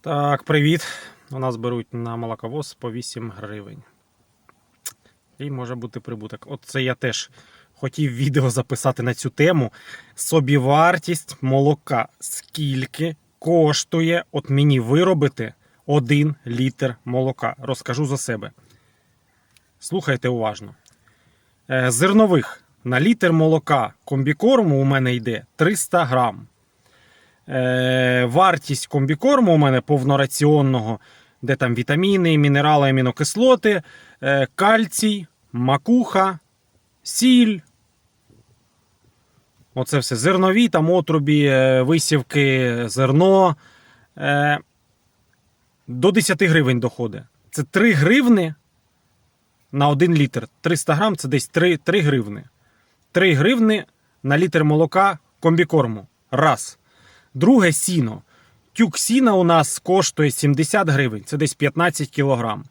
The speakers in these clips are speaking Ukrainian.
Так, привіт. У нас беруть на молоковоз по 8 гривень. І може бути прибуток. От це я теж хотів відео записати на цю тему. Собівартість молока. Скільки коштує от мені виробити 1 літр молока? Розкажу за себе. Слухайте уважно. Е, Зернових на літр молока комбікорму у мене йде 300 грам. Е, вартість комбікорму у мене повнораціонного, де там вітаміни, мінерали, амінокислоти, е, кальцій, макуха, сіль. Оце все. Зернові, там отрубі, е, висівки, зерно. До 10 гривень доходить. Це 3 гривни на 1 літр. 300 грам це десь 3, 3 гривни. 3 гривни на літр молока комбікорму. Раз. Друге сіно. Тюк сіна у нас коштує 70 гривень, це десь 15 кілограм.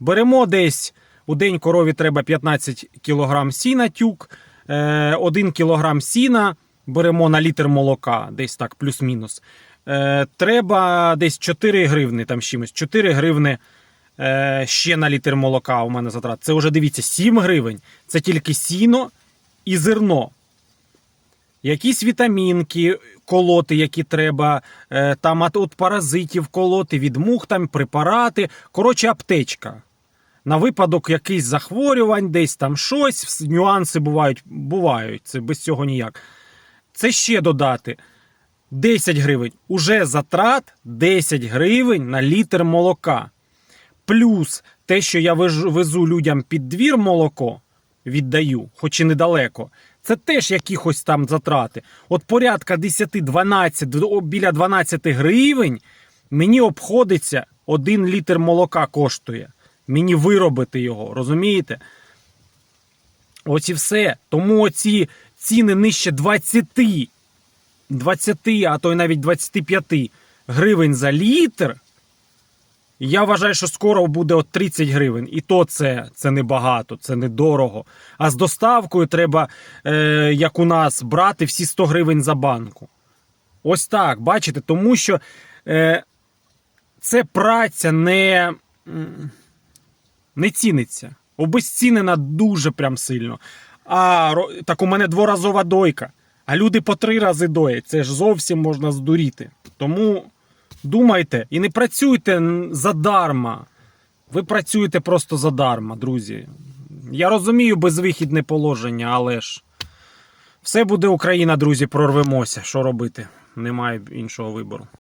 Беремо десь у день корові треба 15 кілограм сіна тюк, 1 кілограм сіна беремо на літр молока, десь так, плюс-мінус. Е, Треба десь 4 гривни там чимось. 4 гривни е, ще на літр молока у мене затрат. Це вже дивіться 7 гривень. Це тільки сіно і зерно якісь вітамінки колоти, які треба, е, там от, от паразитів колоти, від мух, там препарати. Коротше, аптечка. На випадок якихось захворювань, десь там щось, нюанси бувають, бувають. Це без цього ніяк. Це ще додати. 10 гривень. Уже затрат 10 гривень на літр молока. Плюс те, що я везу людям під двір молоко, віддаю, хоч і недалеко. Це теж якихось там затрати. От порядка 10-12, до- біля 12 гривень мені обходиться 1 літр молока коштує. Мені виробити його, розумієте? Ось і все. Тому оці ціни нижче 20, 20, а то й навіть 25 гривень за літр. Я вважаю, що скоро буде от 30 гривень. І то це, це небагато, це недорого. А з доставкою треба, е, як у нас, брати всі 100 гривень за банку. Ось так, бачите, тому що е, це праця не, не ціниться. Обезцінена дуже прям сильно. А так у мене дворазова дойка. А люди по три рази доять. Це ж зовсім можна здуріти. Тому думайте і не працюйте задарма. Ви працюєте просто задарма, друзі. Я розумію безвихідне положення, але ж все буде Україна, друзі, прорвемося. Що робити? Немає іншого вибору.